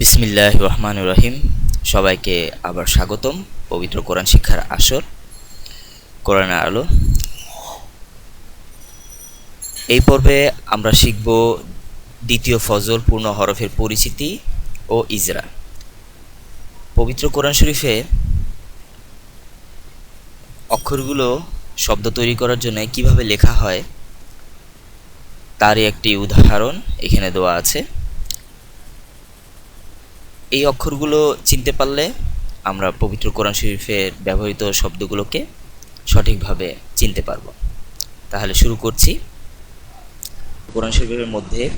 বিসমিল্লাহ রহমান রহিম। সবাইকে আবার স্বাগতম। পবিত্র কোরআন শিক্ষার আসর কোরআনের আলো। এই পর্বে আমরা শিখব দ্বিতীয় ফজল পূর্ণ হরফের পরিচিতি ও ইজরা। পবিত্র কোরআন শরীফে অক্ষরগুলো শব্দ তৈরি করার জন্য কীভাবে লেখা হয়, তারই একটি উদাহরণ এখানে দেওয়া আছে। এই অক্ষরগুলো চিনতে পারলে আমরা পবিত্র কোরআন শরীফের ব্যবহৃত শব্দগুলোকে সঠিকভাবে চিনতে পারব। তাহলে শুরু করছি। কোরআন শরীফের মধ্যে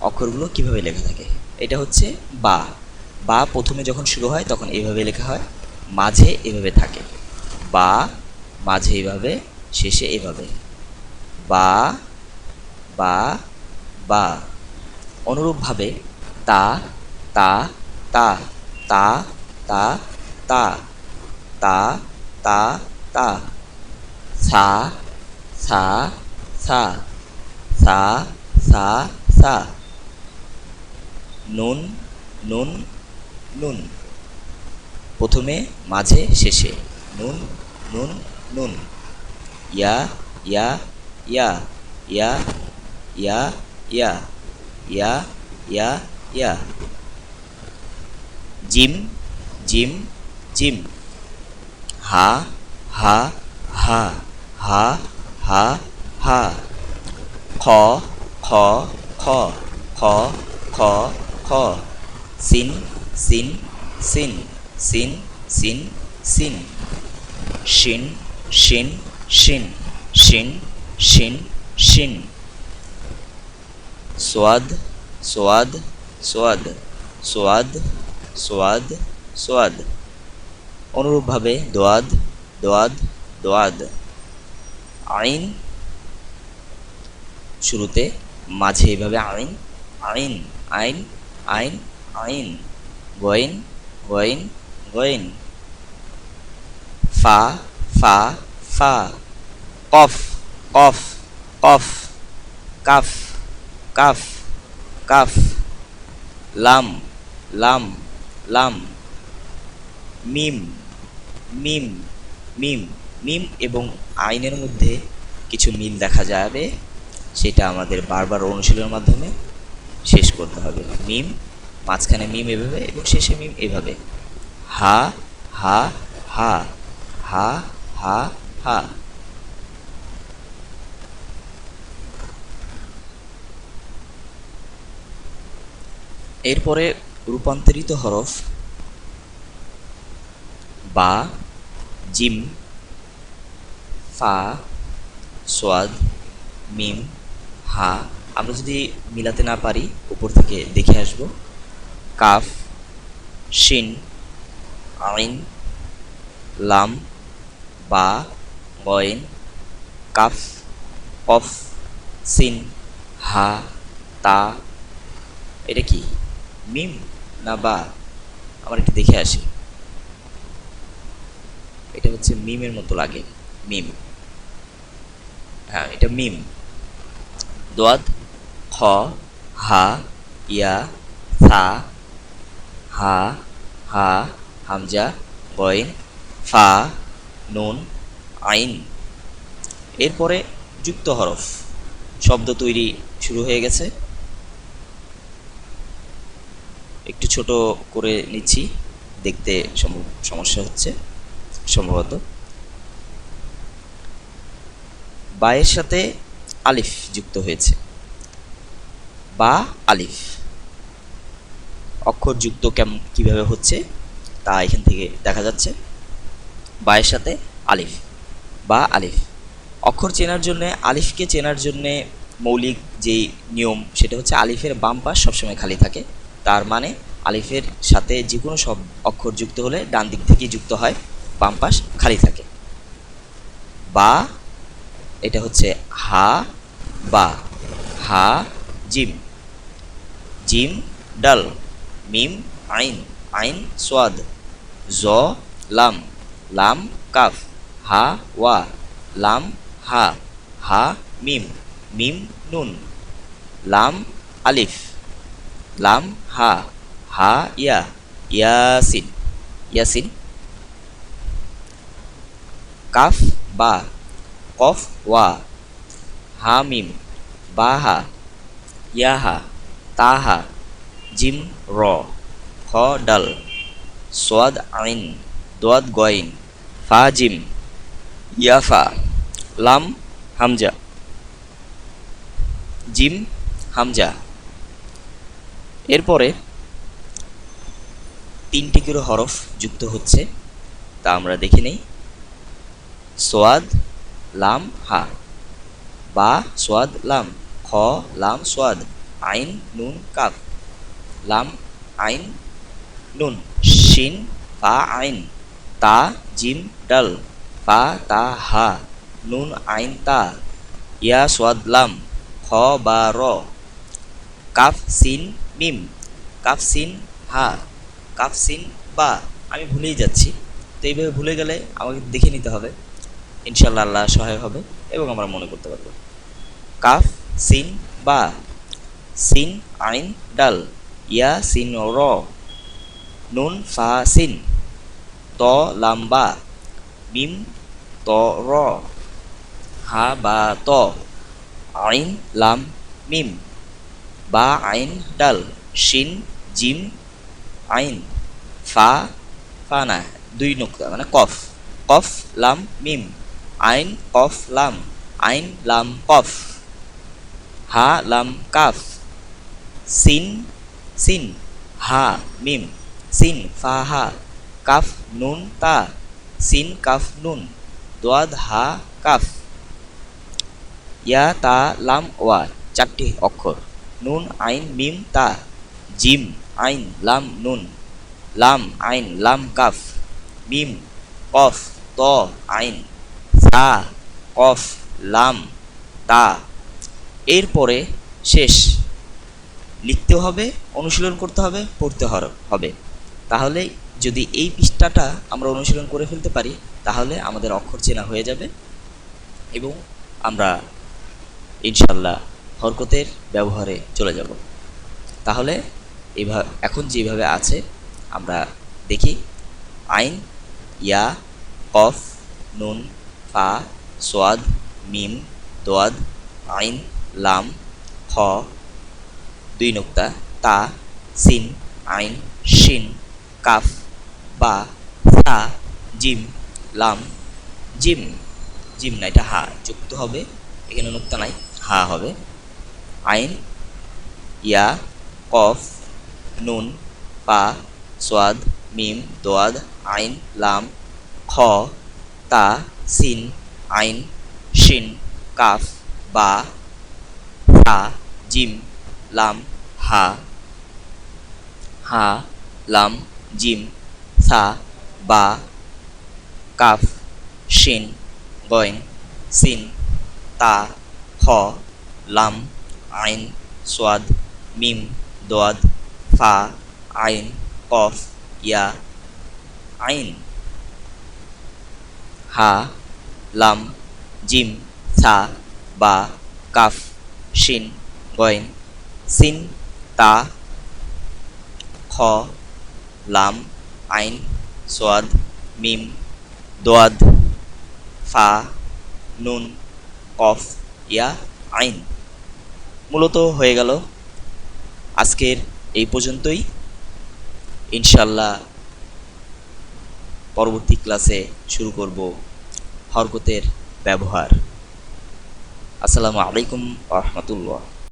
অক্ষরগুলো কীভাবে লেখা থাকে? এটা হচ্ছে বা। বা প্রথমে যখন শুরু হয়, তখন এইভাবে লেখা হয়, মাঝে এভাবে থাকে। বা, মাঝে এইভাবে শেষে এভাবে। বা বা বা। অনুরূপভাবে তা তা তা তা তা তা তা তা তা। সা সা সা সা সা সা নুন নুন নুন। প্রথমে, মাঝে, শেষে। নুন নুন নুন। ইয়া ইয়া ইয়া ইয়া ইয়া ইয়া ইয়া ইয়া ইয়া। จิ้มจิ้มจิ้มหาหาหาหาหาหาขอขอขอขอขอขอสินสินสินสินสินสินชินชินชินชินชินชินสวัสดสวัสดสวัสดสวัสด সোয়াদ সোয়াদ। অনুরূপভাবে দোয়াদ দোয়াদ দোয়াদ। আইন। শুরুতে মাঝে এইভাবে আইন আইন আইন আইন আইন। গইন গইন গইন। ফা ফা ফা। কফ কফ কফ। কাফ কাফ কাফ। লাম লাম। লাম, মিম মিম মিম মিম এবং আইনের মধ্যে কিছু মিল দেখা যাবে। সেটা আমাদের বারবার অনুশীলনের মাধ্যমে শেষ করতে হবে। মিম, মাঝখানে মিম এভাবে এবং শেষে মিম এভাবে। হা হা হা হা হা হা। এরপরে রূপান্তরিত হরফ বা, জিম, ফা, সোয়াদ, মিম, হা, আমরা যদি মিলাতে না পারি, উপর থেকে দেখে আসব। কাফ, শিন, আইন, লাম, বা গয়েন কাফ, কফ, সিন, হা, তা, এটা কি? মিম না বা? আমার একটু দেখে আসি। এটা হচ্ছে মিমের মতো লাগে, মিম। হ্যাঁ এটা মিম। দোয়াদ খ, হা, ইয়া, সা, হা হা, হামজা বইন ফা, নুন, আইন। এরপরে যুক্ত হরফ। শব্দ তৈরি শুরু হয়ে গেছে। একটু ছোট করে নিচ্ছি, দেখতে সমস্যা হচ্ছে, সম্ভবত। বায়ের সাথে আলিফ যুক্ত হয়েছে। বা, আলিফ। অক্ষর যুক্ত কেমন কীভাবে হচ্ছে, তা এখান থেকে দেখা যাচ্ছে। বায়ের সাথে আলিফ। বা, আলিফ। অক্ষর চেনার জন্য, আলিফকে চেনার জন্যে মৌলিক যেই নিয়ম, সেটা হচ্ছে আলিফের বাম পাশ সবসময় খালি থাকে। তার মানে আলিফের সাথে যে কোনো সব অক্ষর যুক্ত হলে ডান দিক থেকেই যুক্ত হয়, বাম পাশ খালি থাকে। বা, এটা হচ্ছে হা, বা, হা, জিম। জিম, ডাল। মিম, আইন। আইন, সোয়াদ। জ, লাম। লাম, কাফ। হা, ওয়া। লাম, হা। হা, মিম। মিম, নুন। লাম, আলিফ। lam ha. Ha ya. Yasin. Yasin. Kaf ba. Kof wa. Hamim baha. Yaha. Taha. Jim ro. Kodal swad ain. Dwad goin. Fa jim yafa. Lam hamja. Jim hamja. এরপরে তিনটি করে হরফ যুক্ত হচ্ছে, তা আমরা দেখে নেই। সোয়াদ, লাম, হা। বা, সোয়াদ, লাম। খ, লাম, সোয়াদ। আইন, নুন, কাফ। লাম, আইন, নুন। শিন, ফা, আইন। তা, জিম, ডাল। ফা, তা, হা। নুন, আইন, তা। ইয়া, সোয়াদ, লাম। খ, বা, র। কাফ, সিন মিম, কাফ সিন, হা, কাফ সিন বা, আমি ভুলেই যাচ্ছি। তো এইভাবে ভুলে গেলে আমাকে দেখে নিতে হবে। ইনশাল্লাহ আল্লাহ সহায় হবে এবং আমরা মনে করতে পারব। কাফ সিন বা, সিন আইন ডাল, ইয়া সিন র, নুন ফা সিন, ত লাম্বা মিম ত র, হা বা ত, আইন লাম মিম। বা আইন ডাল শিন, জিম, আইন, ফা, ফানা, দুই নোক্তা মানে কফ কফ, লাম, মিম, আইন, কফ, লাম, আইন, লাম, কফ, হা, লাম, কাফ, সিন সিন, হা, মিম, সিন, ফা, হা, কাফ, নুন, তা, সিন, কাফ, নুন, দোয়াদ, হা, কাফ, ইয়া, তা, লাম, ওয়া, চারটি অক্ষর। নুন আইন মিম তা জিম আইন লাম নুন লাম আইন লাম কাফ মিম কফ ত আইন সা কফ লাম তা এরপরে শেষ। লিখতে হবে, অনুশীলন করতে হবে, পড়তে হবে। তাহলে যদি এই পৃষ্ঠাটা আমরা অনুশীলন করে ফেলতে পারি, তাহলে আমাদের অক্ষর চেনা হয়ে যাবে এবং আমরা ইনশাল্লাহ হরকতের ব্যবহারে চলে যাব। তাহলে এইভাবে এখন যেভাবে আছে, আমরা দেখি, আইন, ইয়া, কফ, নুন, ফা, সোয়াদ, মিম, দোয়াদ, আইন, লাম, খ, দুই নোক্তা, তা, সিন, আইন, শিন, কাফ, বা, সা, জিম, লাম, জিম। জিম না, এটা হা, যুক্ত হবে, এখানে নোক্তা নাই, হা হবে। আইন, ইয়া, কফ, নুন, পা, সোয়াদ, মিম, দোয়াদ, আইন, লাম, খ, তা, সিন, আইন, শিন, কাফ, বা সা জিম, লাম, হা হা, লাম, জিম, সা, বা, কাফ, শিন গয়েন সিন, তা খ লাম আইন, সোয়াদ, মিম, দোয়াদ, ফা, আইন, কফ, ইয়া, আইন। হা, লাম, জিম সা বা, কাফ, শিন গয়েন সিন, তা, খ, লাম, আইন, সোয়াদ, মিম, দোয়াদ, ফা, নুন, কফ, ইয়া, আইন। মূলত হয়ে গেল আজকের এই পর্যন্তই। ইনশাল্লাহ পরবর্তী ক্লাসে শুরু করব হরকতের ব্যবহার। আসসালামু আলাইকুম রহমতুল্লাহ।